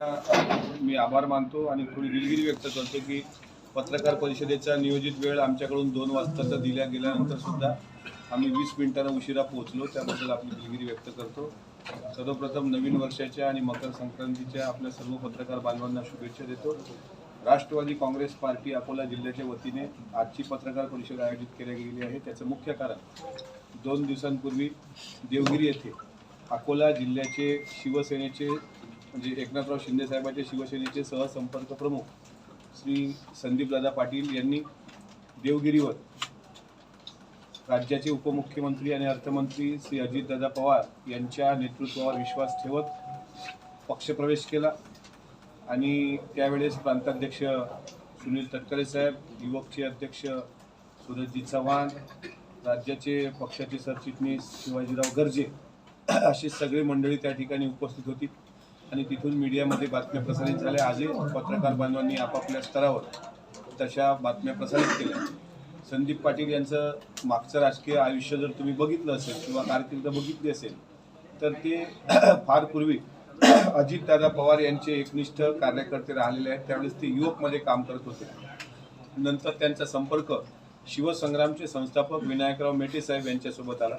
मी आभार मानतो आणि थोडी दिलगिरी व्यक्त करतो की पत्रकार परिषदेचा नियोजित वेळ आमच्याकडून दोन वाजताचा दिल्या गेल्यानंतर सुद्धा आम्ही वीस मिनिटांना उशिरा पोहोचलो. त्याबद्दल आपली दिलगिरी व्यक्त करतो. सर्वप्रथम नवीन वर्षाच्या आणि मकर संक्रांतीच्या आपल्या सर्व पत्रकार बांधवांना शुभेच्छा देतो. राष्ट्रवादी काँग्रेस पार्टी अकोला जिल्ह्याच्या वतीने आजची पत्रकार परिषद आयोजित केली गेली आहे. त्याचं मुख्य कारण दोन दिवसांपूर्वी देवगिरी येथे अकोला जिल्ह्याचे शिवसेनेचे म्हणजे एकनाथराव शिंदे साहेबांचे शिवसेनेचे सहसंपर्क प्रमुख श्री संदीपदादा पाटील यांनी देवगिरीवर राज्याचे उपमुख्यमंत्री आणि अर्थमंत्री श्री अजितदादा पवार यांच्या नेतृत्वावर विश्वास ठेवत पक्षप्रवेश केला. आणि त्यावेळेस प्रांताध्यक्ष सुनील तटकरे साहेब युवकचे अध्यक्ष सूरजजी चव्हाण राज्याचे पक्षाचे सरचिटणीस शिवाजीराव गर्जे अशी सगळी मंडळी त्या ठिकाणी उपस्थित होती. आणि तिथून मीडियामध्ये बातम्या प्रसारित झाल्या. आजही पत्रकार बांधवांनी आपापल्या स्तरावर तशा बातम्या प्रसारित केल्या. संदीप पाटील यांचं मागचं राजकीय आयुष्य जर तुम्ही बघितलं असेल किंवा कारकीर्द बघितली असेल तर ते फार पूर्वी अजितदादा पवार यांचे एकनिष्ठ कार्यकर्ते राहिलेले आहेत. त्यावेळेस ते युवकमध्ये काम करत होते. नंतर त्यांचा संपर्क शिवसंग्रामचे संस्थापक विनायकराव मेटे साहेब यांच्यासोबत आला.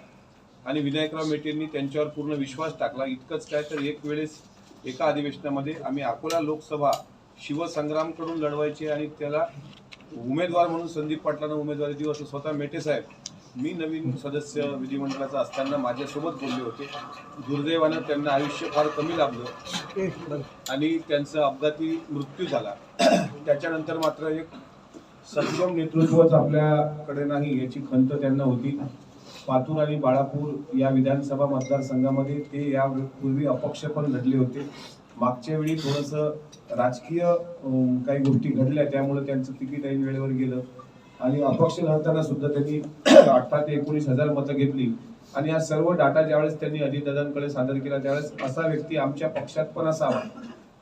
आणि विनायकराव मेटेंनी त्यांच्यावर पूर्ण विश्वास टाकला. इतकंच काय तर एक वेळेस एका अधिवेशनामध्ये आम्ही अकोला लोकसभा शिवसंग्रामकडून लढवायची आणि त्याला उमेदवार म्हणून संदीप पाटलांना उमेदवारी देऊ असं स्वतः मेटे साहेब मी नवीन सदस्य विधिमंडळाचा असताना माझ्यासोबत बोलले होते. दुर्दैवानं त्यांना आयुष्य फार कमी लाभलं आणि त्यांचा अपघाती मृत्यू झाला. त्याच्यानंतर मात्र एक सक्षम नेतृत्वच आपल्याकडे नाही याची खंत त्यांना होती. पातूर आणि बाळापूर या विधानसभा मतदारसंघामध्ये ते यापूर्वी अपक्ष पण घडले होते. मागच्या वेळी थोडंसं राजकीय काही गोष्टी घडल्या त्यामुळे त्यांचं तिकीट ऐन वेळेवर गेलं. आणि अपक्ष लढताना सुद्धा त्यांनी अठरा ते एकोणीस हजार मतं घेतली. आणि हा सर्व डाटा ज्यावेळेस त्यांनी अजितदादांकडे सादर केला त्यावेळेस असा व्यक्ती आमच्या पक्षात पण असावा.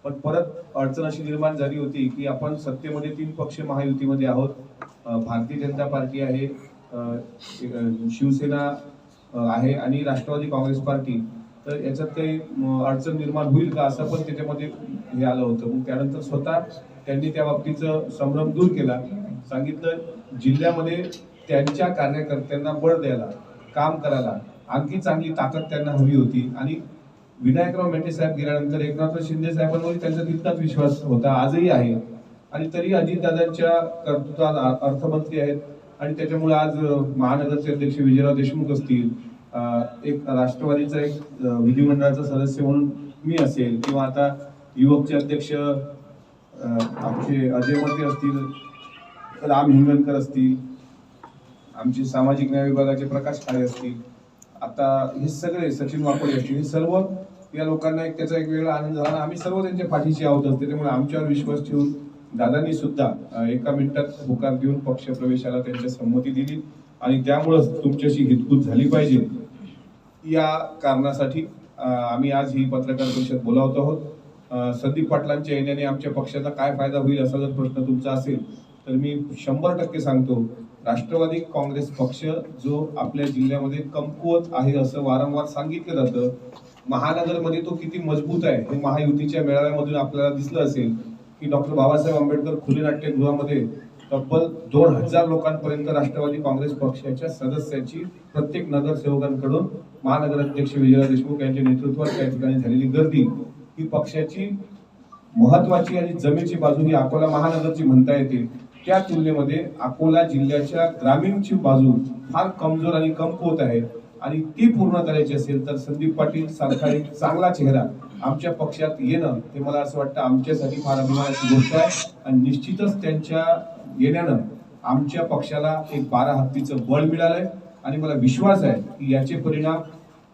पण परत अडचण अशी निर्माण झाली होती की आपण सत्तेमध्ये तीन पक्ष महायुतीमध्ये आहोत. भारतीय जनता पार्टी आहे शिवसेना आहे आणि राष्ट्रवादी काँग्रेस पार्टी तर याच्यात काही अडचण निर्माण होईल का असं पण त्याच्यामध्ये हे आलं होतं. मग त्यानंतर स्वतः त्यांनी त्या बाबतीचं संभ्रम दूर केला. सांगितलं जिल्ह्यामध्ये त्यांच्या कार्यकर्त्यांना बळ द्यायला काम करायला आणखी चांगली ताकद त्यांना हवी होती. आणि विनायकराव मेटे साहेब गेल्यानंतर एकनाथ शिंदे साहेबांवर त्यांचा तितकाच विश्वास होता. आजही आहे. आणि तरी अजितदादांच्या कर्तृत्वात अर्थमंत्री आहेत. आणि त्याच्यामुळे आज महानगरचे अध्यक्ष विजयराव देशमुख असतील एक राष्ट्रवादीचा एक विधिमंडळाचा सदस्य म्हणून मी असेल किंवा आता युवकचे अध्यक्ष आमचे अजय मते असतील राम हिंगणकर असतील आमचे सामाजिक न्याय विभागाचे प्रकाश काळे असतील आता हे सगळे सचिन वाकोडे असतील हे सर्व या लोकांना एक त्याचा एक वेगळा आनंद झाला. आम्ही सर्व त्यांच्या पाठीशी आहोत त्यामुळे आमच्यावर विश्वास ठेवून दादांनी सुद्धा एका मिनिटात होकार देऊन पक्ष प्रवेशाला त्यांच्या संमती दिली आणि त्यामुळंच तुमच्याशी हितकूत झाली पाहिजे. या कारणासाठी आम्ही आज ही पत्रकार परिषद बोलावत आहोत. संदीप पाटलांच्या येण्याने आमच्या पक्षाचा काय फायदा होईल असा जर प्रश्न तुमचा असेल तर मी शंभर टक्के सांगतो राष्ट्रवादी काँग्रेस पक्ष जो आपल्या जिल्ह्यामध्ये कमकुवत आहे असं वारंवार सांगितलं जातं महानगरमध्ये तो किती मजबूत आहे हे महायुतीच्या मेळाव्यामधून आपल्याला दिसलं असेल की डॉक्टर बाबासाहेब आंबेडकर खुले नाट्यगृहामध्ये तब्बल दोन हजार लोकांपर्यंत राष्ट्रवादी काँग्रेस पक्षाच्या सदस्यांची प्रत्येक नगरसेवकांकडून महानगराध्यक्ष अध्यक्ष देशमुख यांच्या नेतृत्वात त्या ठिकाणी झालेली गर्दी. ही पक्षाची महत्वाची आणि जमेची बाजू ही अकोला महानगरची म्हणता येते. त्या तुलनेमध्ये अकोला जिल्ह्याच्या ग्रामीणची बाजू फार कमजोर आणि कमकुवत आहे. आणि ती पूर्ण करायची असेल तर संदीप पाटील सारखा एक चांगला चेहरा आमच्या पक्षात येणं ते मला असं वाटतं आमच्यासाठी फार अभिमानाची गोष्ट आहे. आणि निश्चितच त्यांच्या येण्यानं आमच्या पक्षाला एक बारा हत्तीचं बळ मिळालंय. आणि मला विश्वास आहे की याचे परिणाम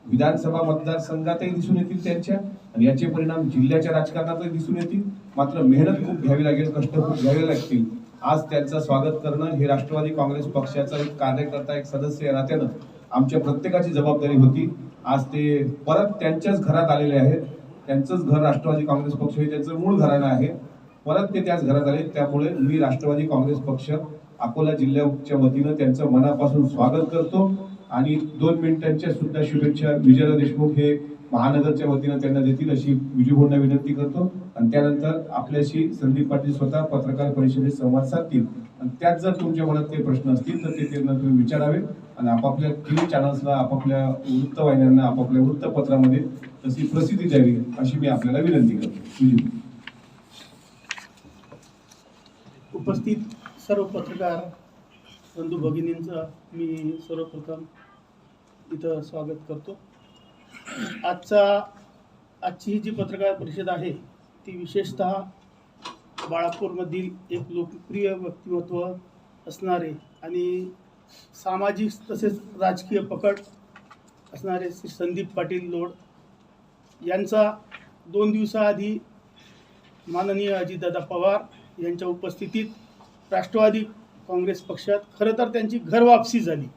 विधानसभा मतदारसंघातही दिसून येतील त्यांच्या आणि याचे परिणाम जिल्ह्याच्या राजकारणातही दिसून येतील. मात्र मेहनत खूप घ्यावी लागेल कष्ट खूप घ्यावे लागतील. आज त्यांचं स्वागत करणं हे राष्ट्रवादी काँग्रेस पक्षाचा एक कार्यकर्ता एक सदस्य या नात्यानं आमच्या प्रत्येकाची जबाबदारी होती. आज ते परत त्यांच्याच घरात आलेले आहेत. त्यांचंच घर राष्ट्रवादी काँग्रेस पक्ष हे त्यांचं मूळ घराणं आहे. परत ते त्याच घरात आले. त्यामुळे मी राष्ट्रवादी काँग्रेस पक्ष अकोला जिल्ह्याच्या वतीनं त्यांचं मनापासून स्वागत करतो. आणि दोन मिनिटांच्या सुद्धा शुभेच्छा विजयराव देशमुख हे महानगरच्या वतीनं त्यांना देतील अशी विजयभोंना विनंती करतो. आणि त्यानंतर आपल्याशी संदीप पाटील स्वतः पत्रकार परिषदेत संवाद साधतील. आणि त्यात जर तुमच्या मनात काही प्रश्न असतील तर ते त्यांना तुम्ही विचारावे. आणि आपापल्या टीव्ही चॅनल्सला आपापल्या वृत्तवाहिन्यांना आपापल्या वृत्तपत्रामध्ये तशी प्रसिद्धी द्यावी अशी मी आपल्याला विनंती करतो. विजय. उपस्थित सर्व पत्रकार बंधू भगिनींचं मी सर्वप्रथम इथं स्वागत करतो. आजचा आजची ही जी पत्रकार परिषद आहे ती विशेषतः बाळापूरमधील एक लोकप्रिय व्यक्तिमत्व असणारे आणि सामाजिक तसेच राजकीय पकड असणारे श्री संदीप पाटील लोड यांचा दोन दिवसाआधी माननीय अजितदादा पवार यांच्या उपस्थितीत राष्ट्रवादी काँग्रेस पक्षात खरं तर त्यांची घरवापसी झाली.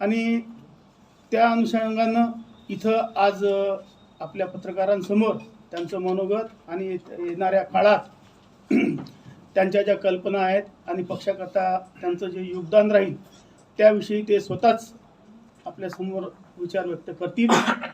आणि त्या अनुषंगानं इथं आज आपल्या पत्रकारांसमोर त्यांचं मनोगत आणि येणाऱ्या काळात त्यांच्या ज्या कल्पना आहेत आणि पक्षाकरता त्यांचं जे योगदान राहील त्याविषयी ते स्वतःच आपल्यासमोर विचार व्यक्त करतील.